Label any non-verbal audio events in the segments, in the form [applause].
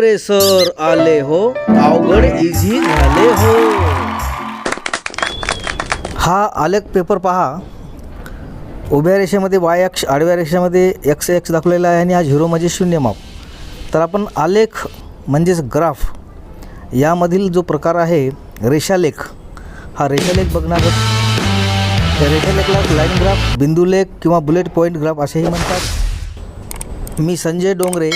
Dongre sir आले हो अवघड इझी झाले हो. हा आलेख पेपर पहा. उभ्या रेषेमध्ये वाय अक्ष आडव्या रेषेमध्ये एक्स एक्स दाखवलेला आहे आणि हा झिरो म्हणजे शून्य माप. तर आपण आलेख म्हणजेच ग्राफ यामधील जो प्रकार आहे रेषालेख हा रेषालेख बघणार त्या रेषालेखला लाईन ग्राफ बिंदुलेख किंवा बुलेट पॉईंट ग्राफ असेही म्हणतात. मी संजय डोंगरे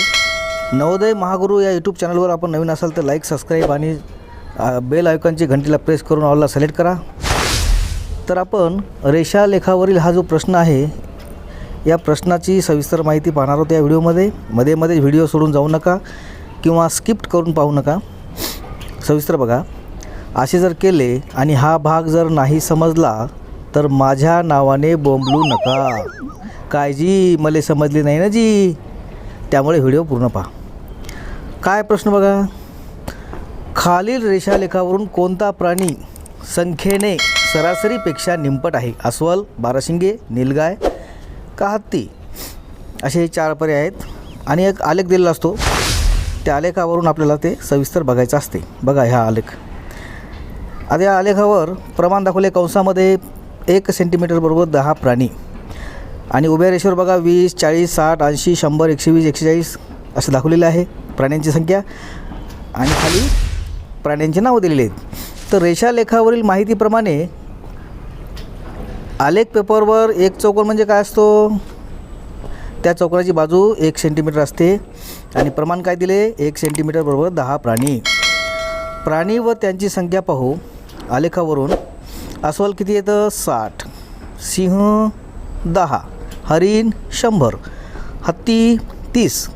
नवोदय महागुरू या यूट्यूब चॅनलवर आपण नवीन असाल तर लाईक सबस्क्राईब आणि बेल आयकॉनची घंटीला प्रेस करून ऑलला सिलेक्ट करा. तर आपण रेषालेखावरील हा जो प्रश्न आहे या प्रश्नाची सविस्तर माहिती पाहणार आहोत या व्हिडिओमध्ये मध्ये. मध्ये व्हिडिओ सोडून जाऊ नका किंवा स्किप्ट करून पाहू नका. सविस्तर बघा. असे जर केले आणि हा भाग जर नाही समजला तर माझ्या नावाने बोंबलू नका. काळजी मला समजली नाही ना जी. त्यामुळे व्हिडिओ पूर्ण पहा. काय प्रश्न बघा? खालील रेषालेखावरून कोणता प्राणी संख्येने सरासरीपेक्षा निंपट आहे? अस्वल बाराशिंगे नीलगाय का हत्ती असे चार पर्याय आहेत. आणि एक आलेख दिलेला असतो. त्या आलेखावरून आपल्याला ते सविस्तर बघायचं असते. बघा ह्या आलेख. आता या आलेखावर प्रमाण दाखवले कंसामध्ये एक सेंटीमीटर बरोबर दहा प्राणी. आणि उभ्या रेषेवर बघा वीस चाळीस साठ ऐंशी शंभर एकशे वीस एकशे चाळीस असं दाखवलेलं आहे. प्राण्यांची संख्या आणि खाली प्राण्यांची नावं दिलेली आहेत. तर रेषालेखावरील माहितीप्रमाणे आलेख पेपरवर एक चौकोन म्हणजे काय असतो? त्या चौकोनाची बाजू एक सेंटीमीटर असते आणि प्रमाण काय दिले? एक सेंटीमीटर बरोबर दहा प्राणी. प्राणी व त्यांची संख्या पाहू. आलेखावरून अस्वल किती येतं? साठ. सिंह दहा. हरिण शंभर. हत्ती तीस.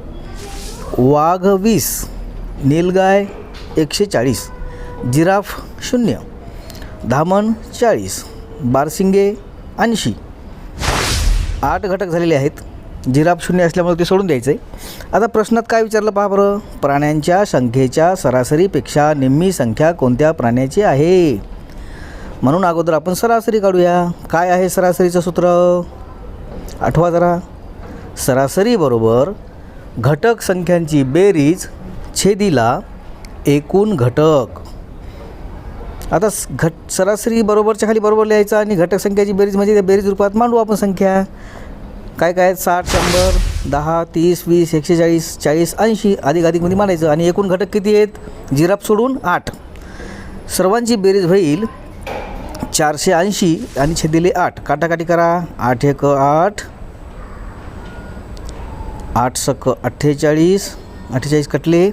वाघ वीस नीलगाय एकशे चाळीस जिराफ शून्य धामण चाळीस बारसिंगे ऐंशी. आठ घटक झालेले आहेत. जिराफ शून्य असल्यामुळे ते सोडून द्यायचं आहे आता प्रश्नात काय विचारलं पहा बरं? प्राण्यांच्या संख्येच्या सरासरीपेक्षा निम्मी संख्या कोणत्या प्राण्याची आहे? म्हणून अगोदर आपण सरासरी काढूया. काय आहे सरासरीचं सूत्र? आठवा जरा. सरासरी बरोबर घटक संख्यांची बेरीज छेदीला एकूण घटक. आता स- घट सरासरी बरोबरच्या खाली बरोबर लिहायचं आणि घटक संख्याची बेरीज म्हणजे त्या बेरीज रूपात मांडू आपण संख्या. काय काय आहेत? साठ शंभर दहा तीस वीस एकशे चाळीस चाळीस ऐंशी अधिक अधिकमध्ये मांडायचं. आणि एकूण घटक किती आहेत? जिराफ सोडून आठ. सर्वांची बेरीज होईल चारशे ऐंशी आणि छेदिले आठ. काटाकाटी करा. आठ एक आठ. आठ सक अठ्ठेचाळीस अठ्ठेचाळीस कटले.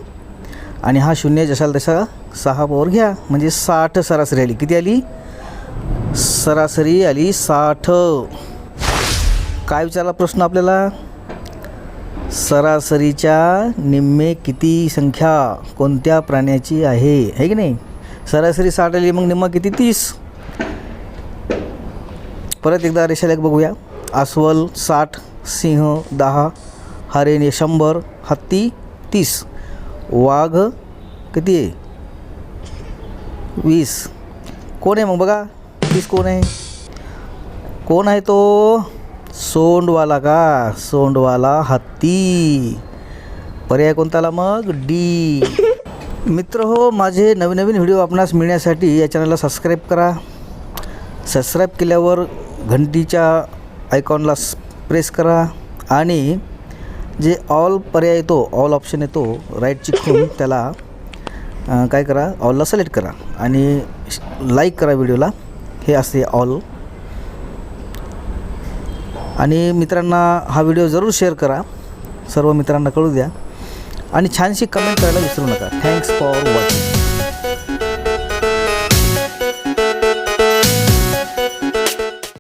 आणि हा शून्य जसाल तसा सहा पॉवर घ्या. म्हणजे साठ सरासरी आली. किती आली? सरासरी आली साठ. काय विचारला प्रश्न आपल्याला? सरासरीच्या निम्मे किती संख्या कोणत्या प्राण्याची आहे? है की नाही? सरासरी साठ आली मग निम्मा किती? तीस. परत एकदा रेषालेख बघूया. अस्वल साठ सिंह दहा हरिण शंभर हत्ती तीस. वाघ किती आहे? वीस. कोण आहे मग बघा? तीस कोण आहे? कोण आहे तो? सोंडवाला का? सोंडवाला हत्ती. पर्याय कोणताला मग? डी. मित्र हो माझे नवीन नवीन व्हिडिओ आपणास मिळण्यासाठी या चॅनलला सबस्क्राईब करा. सबस्क्राईब केल्यावर घंटीच्या आयकॉनला प्रेस करा. आणि जे ऑल पर्याय येतो ऑल ऑप्शन येतो राईट चिकून [laughs] त्याला काय करा ऑलला सिलेक्ट करा. आणि लाईक करा व्हिडिओला हे असते ऑल आणि मित्रांना हा व्हिडिओ जरूर शेअर करा. सर्व मित्रांना कळू द्या. आणि छानशी कमेंट करायला विसरू नका. Thanks for watching